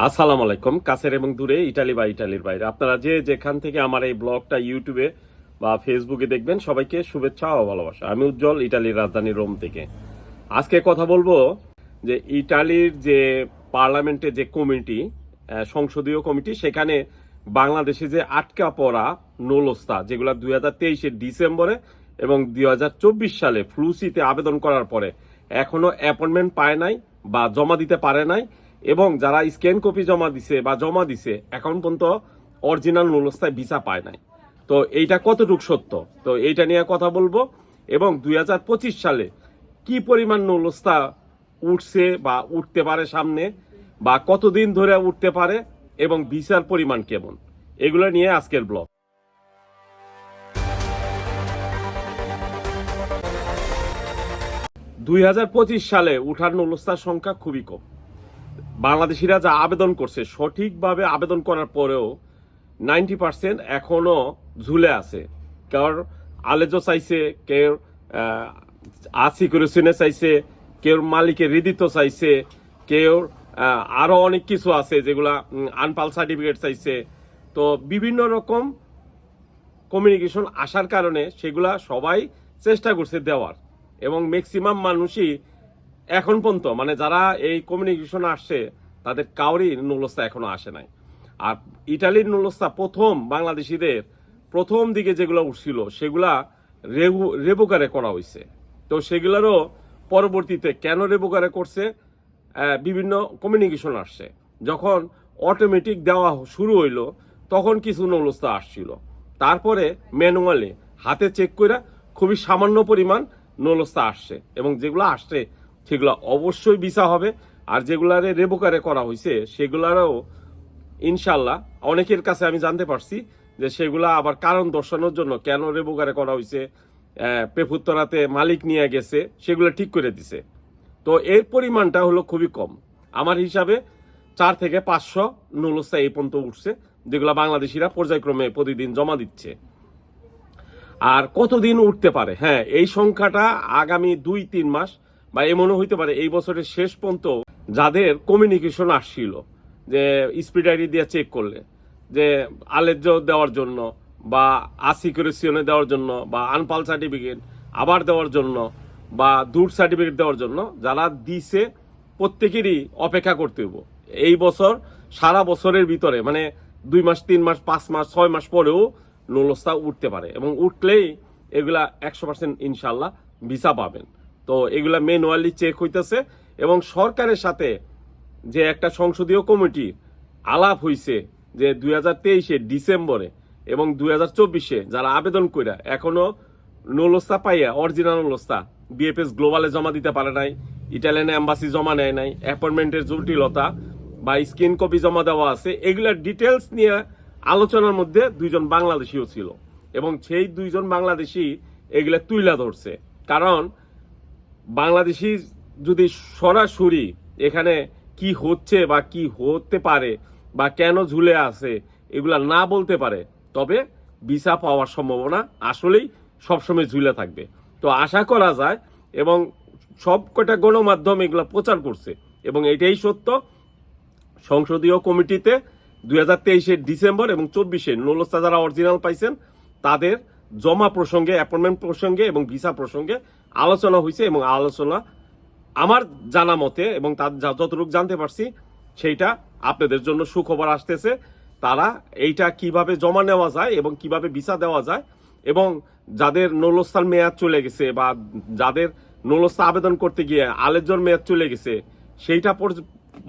আসসালামু আলাইকুম, কাছের এবং দূরে, ইটালি বা ইটালির বাইরে। আপনারা যে যেখান থেকে আমার এই ব্লগটা ইউটিউবে বা ফেসবুকে দেখবেন, সবাইকে শুভেচ্ছা ও ভালোবাসা। আমি উজ্জ্বল, ইটালির রাজধানী রোম থেকে। আজকে কথা বলব যে ইটালির যে পার্লামেন্টে যে কমিটি সংসদীয় কমিটি, সেখানে বাংলাদেশে যে আটকা পড়া নলস্তা, যেগুলো দুই হাজার তেইশের ডিসেম্বরে এবং দুই হাজার চব্বিশ সালে ফ্লুসিতে আবেদন করার পরে এখনও অ্যাপয়েন্টমেন্ট পায় নাই বা জমা দিতে পারে নাই এবং যারা স্ক্যান কপি জমা দিছে বা জমা দিছে, এখন পর্যন্ত অরিজিনাল নলস্তায় ভিসা পায় নাই। তো এইটা কতটুকু সত্য? তো এইটা নিয়ে কথা বলব এবং দুই হাজার পঁচিশ সালে কি পরিমাণ নলস্তা উঠছে বা উঠতে পারে সামনে বা কতদিন ধরে উঠতে পারে এবং ভিসার পরিমাণ কেমন, এগুলো নিয়ে আজকের ব্লগ। দুই হাজার পঁচিশ সালে উঠার নলস্তার সংখ্যা খুবই কম। বাংলাদেশিরা যা আবেদন করছে, সঠিকভাবে আবেদন করার পরেও নাইনটি পার্সেন্ট এখনও ঝুলে আছে। কার আলেজো চাইছে, কেউ আসি করেছিনে চাইছে, কেউ মালিকের হৃদিত চাইছে, কেউ আরও অনেক কিছু আছে যেগুলা আনপাল সার্টিফিকেট চাইছে। তো বিভিন্ন রকম কমিউনিকেশন আসার কারণে সেগুলা সবাই চেষ্টা করছে দেওয়ার। এবং ম্যাক্সিমাম মানুষই এখন পর্যন্ত মানে যারা এই কমিউনিকেশন আসছে, তাদের কাউরই নুলস্তা এখনও আসে নাই। আর ইটালির নুলস্তা প্রথম বাংলাদেশিদের, প্রথম দিকে যেগুলো উঠছিল, সেগুলা রেবু, রেবুকারে করা হয়েছে তো সেগুলোরও পরবর্তীতে কেন রেবুকারে করছে? বিভিন্ন কমিউনিকেশন আসছে। যখন অটোমেটিক দেওয়া শুরু হইল, তখন কিছু নলস্তা আসছিল। তারপরে ম্যানুয়ালি হাতে চেক করে খুবই সামান্য পরিমাণ নলস্তা আসছে এবং যেগুলো আসছে সেগুলো অবশ্যই ভিসা হবে। আর যেগুলারে রেবোকারে করা হয়েছে সেগুলারও ইনশাল্লাহ অনেকের কাছে আমি জানতে পারছি যে সেগুলা আবার কারণ দর্শানোর জন্য কেন রেবোকারে করা হয়েছে পেফুত্তরাতে মালিক নিয়ে গেছে, সেগুলো ঠিক করে দিছে। তো এর পরিমাণটা হলো খুবই কম। আমার হিসাবে চার থেকে পাঁচশো নলস্তা এই পর্যন্ত উঠছে, যেগুলো বাংলাদেশিরা পর্যায়ক্রমে প্রতিদিন জমা দিচ্ছে। আর কতদিন উঠতে পারে? হ্যাঁ এই সংখ্যাটা আগামী দুই তিন মাস বা এমনও হইতে পারে এই বছরের শেষ পর্যন্ত যাদের কমিউনিকেশন আসছিল, যে স্পিড আইডি দিয়ে চেক করলে, যে আলেজ্য দেওয়ার জন্য বা আসিকুরেশনে দেওয়ার জন্য বা আনপাল সার্টিফিকেট আবার দেওয়ার জন্য বা দূর সার্টিফিকেট দেওয়ার জন্য যারা দিছে প্রত্যেকেরই অপেক্ষা করতে হইব। এই বছর, সারা বছরের ভিতরে মানে দুই মাস, তিন মাস, পাঁচ মাস, ছয় মাস পরেও নলস্তা উঠতে পারে এবং উঠলেই এগুলা একশো পার্সেন্ট ইনশাল্লাহ ভিসা পাবেন। তো এগুলা ম্যানুয়ালি চেক হইতেছে এবং সরকারের সাথে যে একটা সংসদীয় কমিটি আলাপ হইছে যে দুই হাজার তেইশে ডিসেম্বরে এবং দুই হাজার চব্বিশে যারা আবেদন কইরা এখনও নলস্তা পাইয়া অরিজিনাল নলস্তা বিএফএস গ্লোবালে জমা দিতে পারে নাই ইটালিয়ান এম্বাসি জমা নেয় নাই অ্যাপয়েন্টমেন্টের জটিলতা বা স্ক্রিন কপি জমা দেওয়া আছে, এগুলার ডিটেলস নিয়ে আলোচনার মধ্যে দুইজন বাংলাদেশিও ছিল এবং সেই দুইজন বাংলাদেশি এগুলা তুইলা ধরছে। কারণ বাংলাদেশি যদি সরাসরি এখানে কি হচ্ছে বা কি হতে পারে বা কেন ঝুলে আছে, এগুলা না বলতে পারে, তবে ভিসা পাওয়ার সম্ভাবনা আসলেই সবসময় ঝুলে থাকবে। তো আশা করা যায় এবং সব কটা গণমাধ্যম এগুলো প্রচার করছে এবং এটাই সত্য, সংসদীয় কমিটিতে দুই হাজার তেইশের ডিসেম্বর এবং চব্বিশে নলস্তা যারা অরিজিনাল পাইছেন, তাদের জমা প্রসঙ্গে অ্যাপয়েন্টমেন্ট প্রসঙ্গে এবং ভিসা প্রসঙ্গে আলোচনা হয়েছে এবং আলোচনা আমার জানা মতে এবং তার যতটুকু জানতে পারছি, সেইটা আপনাদের জন্য সুখবর আসতেছে। তারা এইটা কীভাবে জমা নেওয়া যায় এবং কীভাবে ভিসা দেওয়া যায় এবং যাদের নলস্থান মেয়াদ চলে গেছে বা যাদের নলস্থা আবেদন করতে গিয়ে আলেজর মেয়াদ চলে গেছে, সেইটা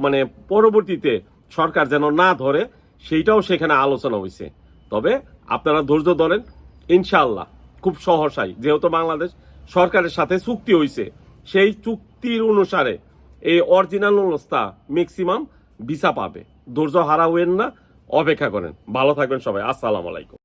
মানে পরবর্তীতে সরকার যেন না ধরে, সেইটাও সেখানে আলোচনা হয়েছে তবে আপনারা ধৈর্য ধরেন ইনশাআল্লাহ, খুব সহসাই। যেহেতু বাংলাদেশ সরকারের সাথে চুক্তি হয়েছে সেই চুক্তির অনুসারে এই অরিজিনাল অবস্থা ম্যাক্সিমাম ভিসা পাবে। ধৈর্য হারা হইেন না, অপেক্ষা করেন। ভালো থাকবেন সবাই। আসসালামু আলাইকুম।